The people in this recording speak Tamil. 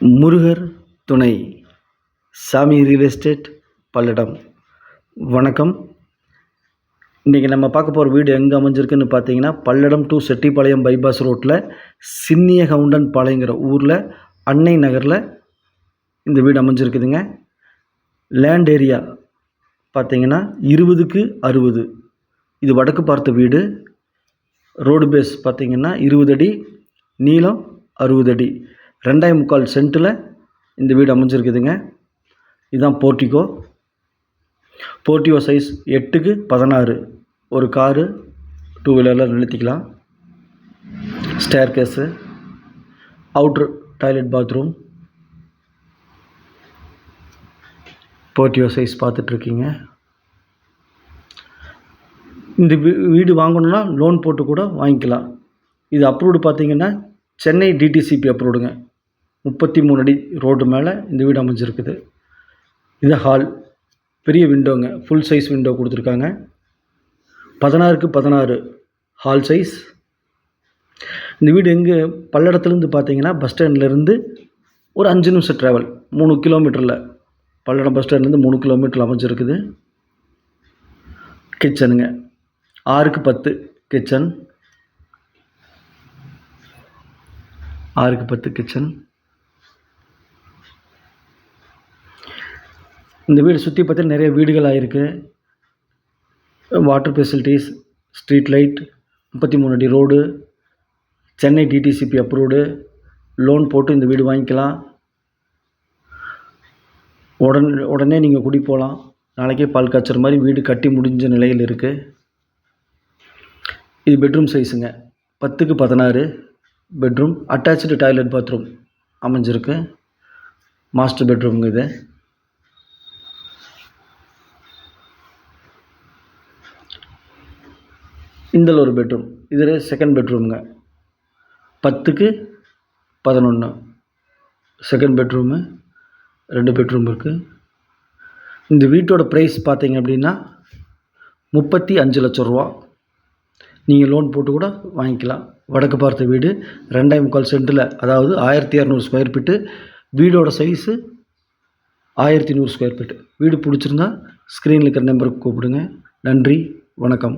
முருகர் துணை சாமி ரியல் எஸ்டேட் பல்லடம். வணக்கம். இன்றைக்கி நம்ம பார்க்க போகிற வீடு எங்கே அமைஞ்சிருக்குன்னு பார்த்தீங்கன்னா பல்லடம் டு செட்டிப்பாளையம் பைபாஸ் ரோட்டில் சின்னிய கவுண்டன் பாளையங்கிற ஊரில் அன்னை நகரில் இந்த வீடு அமைஞ்சிருக்குதுங்க. லேண்ட் ஏரியா பார்த்தீங்கன்னா இருபதுக்கு அறுபது. இது வடக்கு பார்த்த வீடு. ரோடு பேஸ் பார்த்திங்கன்னா இருபது அடி நீளம் அறுபது அடி. ரெண்டாய் முக்கால் சென்ட்டில் இந்த வீடு அமைஞ்சிருக்குதுங்க. இதுதான் போர்ட்டிகோ. போர்ட்டிகோ சைஸ் எட்டுக்கு பதினாறு. ஒரு காரு டூ வீலரில் நிறுத்திக்கலாம். ஸ்டேர் கேஸு அவுட்ரு டாய்லெட் பாத்ரூம் போர்ட்டிகோ சைஸ் பார்த்துட்ருக்கீங்க. இந்த வீ வீடு வாங்கணுன்னா லோன் போட்டு கூட வாங்கிக்கலாம். இது அப்ரூவ்டு பார்த்தீங்கன்னா சென்னை டிடிசிபி அப்ரூவ்டுங்க முப்பத்தி மூணு அடி ரோடு மேலே இந்த வீடு அமைஞ்சிருக்குது. இது ஹால் பெரிய விண்டோங்க ஃபுல் சைஸ் விண்டோ கொடுத்துருக்காங்க. பதினாறுக்கு பதினாறு ஹால் சைஸ் இந்த வீடு எங்கே? பல்லடத்துலேருந்து பார்த்தீங்கன்னா பஸ் ஸ்டாண்ட்லேருந்து ஒரு அஞ்சு நிமிஷம் ட்ராவல் மூணு கிலோமீட்டரில் பல்லடம் பஸ் ஸ்டாண்ட்லேருந்து மூணு கிலோமீட்டரில் அமைஞ்சிருக்குது. கிச்சனுங்க ஆறுக்கு பத்து கிச்சன் ஆறுக்கு பத்து கிச்சன் இந்த வீடு சுற்றி பார்த்தா நிறைய வீடுகள் ஆகிருக்கு வாட்டர் ஃபெசிலிட்டிஸ் ஸ்ட்ரீட் லைட் முப்பத்தி மூணு அடி road Chennai DTCP approved loan போட்டு இந்த வீடு வாங்கிக்கலாம். உடனே உடனே நீங்கள் குடி போகலாம் நாளைக்கே பால் காய்ச்சற மாதிரி வீடு கட்டி முடிஞ்ச நிலையில் இருக்குது இது பெட்ரூம் சைஸுங்க பத்துக்கு பதினாறு பெட்ரூம் அட்டாச்சு டாய்லெட் பாத்ரூம் அமைஞ்சிருக்கு. மாஸ்டர் பெட்ரூமுங்க இது. இதில் ஒரு பெட்ரூம் இதில் செகண்ட் பெட்ரூம்ங்க பத்துக்கு பதினொன்று செகண்ட் பெட்ரூமு ரெண்டு பெட்ரூம் இருக்குது இந்த வீட்டோட ப்ரைஸ் பார்த்தீங்க அப்படின்னா முப்பத்தி அஞ்சு லட்ச ரூபா. நீங்கள் லோன் போட்டு கூட வாங்கிக்கலாம். வடக்கு பார்த்த வீடு ரெண்டாயிரம் முக்கால் சென்ட்டில் அதாவது ஆயிரத்தி இரநூறு ஸ்கொயர் ஃபீட்டு வீடோட சைஸு ஆயிரத்தி நூறு ஸ்கொயர் ஃபீட்டு வீடு பிடிச்சிருந்தா ஸ்க்ரீனில் இருக்கிற நம்பருக்கு கூப்பிடுங்க. நன்றி வணக்கம்.